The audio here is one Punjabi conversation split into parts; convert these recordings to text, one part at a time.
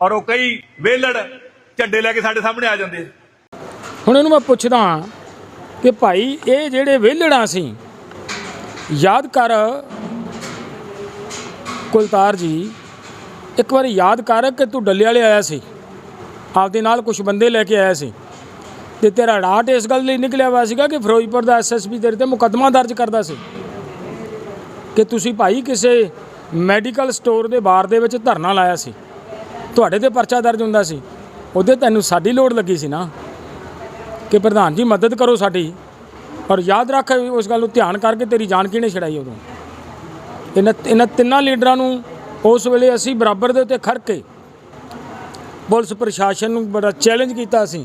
ਔਰ ਉਹ ਕਈ ਵੇਲੜ ਝੰਡੇ ਲੈ ਕੇ ਸਾਡੇ ਸਾਹਮਣੇ ਆ ਜਾਂਦੇ ਹੁਣ ਇਹਨੂੰ ਮੈਂ ਪੁੱਛਦਾ ਹਾਂ ਕਿ ਭਾਈ, ਇਹ ਜਿਹੜੇ ਵਿਹਲੜਾਂ ਸੀ, ਯਾਦ ਕਰ ਕੁਲਤਾਰ ਜੀ, ਇੱਕ ਵਾਰੀ ਯਾਦ ਕਰ ਕਿ ਤੂੰ ਡੱਲੇ ਵਾਲੇ ਆਇਆ ਸੀ, ਆਪਦੇ ਨਾਲ ਕੁਝ ਬੰਦੇ ਲੈ ਕੇ ਆਇਆ ਸੀ, ਤੇ ਤੇਰਾ ਰਾਟ ਇਸ ਗੱਲ ਲਈ ਨਿਕਲਿਆ ਹੋਇਆ ਸੀਗਾ ਕਿ ਫਿਰੋਜ਼ਪੁਰ ਦਾ ਐਸਐਸਪੀ ਤੇਰੇ ਤੇ ਮੁਕੱਦਮਾ ਦਰਜ ਕਰਦਾ ਸੀ ਕਿ ਤੁਸੀਂ ਭਾਈ ਕਿਸੇ ਮੈਡੀਕਲ ਸਟੋਰ ਦੇ ਬਾਰ ਦੇ ਵਿੱਚ ਧਰਨਾ ਲਾਇਆ ਸੀ। ਤੁਹਾਡੇ ਤੇ ਪਰਚਾ ਦਰਜ ਹੁੰਦਾ ਸੀ ਉਹਦੇ ਤੈਨੂੰ ਸਾਡੀ ਲੋੜ ਲੱਗੀ ਸੀ ਨਾ ਕਿ ਪ੍ਰਧਾਨ ਜੀ ਮਦਦ ਕਰੋ ਸਾਡੀ। ਔਰ ਯਾਦ ਰੱਖ ਉਸ ਗੱਲ ਨੂੰ ਧਿਆਨ ਕਰਕੇ ਤੇਰੀ ਜਾਨ ਕਿਹਨੇ ਛੜਾਈ ਉਦੋਂ? ਇਹਨਾਂ ਇਹਨਾਂ ਤਿੰਨਾਂ ਲੀਡਰਾਂ ਨੂੰ ਉਸ ਵੇਲੇ ਅਸੀਂ ਬਰਾਬਰ ਦੇ ਉੱਤੇ ਖੜ ਕੇ ਪੁਲਿਸ ਪ੍ਰਸ਼ਾਸਨ ਨੂੰ ਬੜਾ ਚੈਲੰਜ ਕੀਤਾ ਸੀ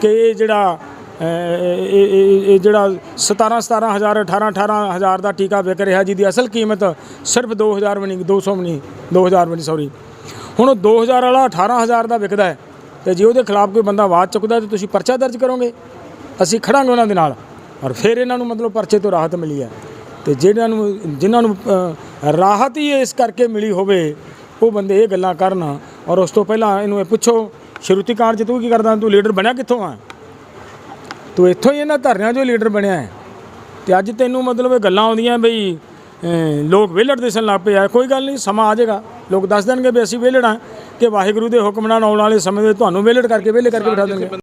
ਕਿ ਇਹ ਜਿਹੜਾ ਅਹ, ਇਹ ਇਹ- ਇਹ ਜਿਹੜਾ 17 17000 18 18000 ਦਾ ਟੀਕਾ ਵਿਕ ਰਿਹਾ ਜਿਹਦੀ ਅਸਲ ਕੀਮਤ ਸਿਰਫ 2000 ਬਣੀ 200 ਬਣੀ 2000 ਬਣੀ ਸੌਰੀ ਹੁਣ ਉਹ 2000 ਵਾਲਾ 18000 ਦਾ ਵਿਕਦਾ ਹੈ ਤੇ ਜੇ ਉਹਦੇ ਖਿਲਾਫ ਕੋਈ ਬੰਦਾ ਆਵਾਜ਼ ਚੁੱਕਦਾ ਤੇ ਤੁਸੀਂ ਪਰਚਾ ਦਰਜ ਕਰੋਗੇ, ਅਸੀਂ ਖੜਾਂਗੇ ਉਹਨਾਂ ਦੇ ਨਾਲ ਔਰ ਫਿਰ ਇਹਨਾਂ ਨੂੰ ਮਤਲਬ ਪਰਚੇ ਤੋਂ ਰਾਹਤ ਮਿਲੀ ਹੈ ਤੇ ਜਿਹਨਾਂ ਨੂੰ ਜਿਨ੍ਹਾਂ ਨੂੰ ਰਾਹਤ ਹੀ ਇਸ ਕਰਕੇ ਮਿਲੀ ਹੋਵੇ, ਉਹ ਬੰਦੇ ਇਹ ਗੱਲਾਂ ਕਰਨ ਔਰ ਉਸ ਤੋਂ ਪਹਿਲਾਂ ਇਹਨੂੰ ਇਹ ਪੁੱਛੋ ਸ਼ਰੂਤੀ ਕਾਂਡ 'ਚ ਤੂੰ ਕੀ ਕਰਦਾ, ਤੂੰ ਲੀਡਰ ਬਣਿਆ ਕਿੱਥੋਂ ਆ? ਤੂੰ ਇੱਥੋਂ ਹੀ ਇਹਨਾਂ ਧਰਨਿਆਂ 'ਚੋਂ ਲੀਡਰ ਬਣਿਆ ਹੈ। ਤੇ ਅੱਜ ਤੈਨੂੰ ਮਤਲਬ ਇਹ ਗੱਲਾਂ ਆਉਂਦੀਆਂ ਬਈ ਲੋਕ ਵਿਹਲੜ ਦਿਸਣ ਲੱਗ ਪਏ ਆ, ਕੋਈ ਗੱਲ ਨਹੀਂ, ਸਮਾਂ ਆ ਜਾਏਗਾ। ਲੋਕ ਦੱਸ ਦੇਣਗੇ ਵੀ ਅਸੀਂ ਵਿਹਲੜ ਹਾਂ ਕਿ ਵਾਹਿਗੁਰੂ ਦੇ ਹੁਕਮ ਨਾਲ ਆਉਣ ਵਾਲੇ ਸਮੇਂ ਦੇ ਤੁਹਾਨੂੰ ਵਿਹਲੜ ਕਰਕੇ ਵਿਹਲੇ ਕਰਕੇ ਬਿਠਾ ਦੇਣਗੇ।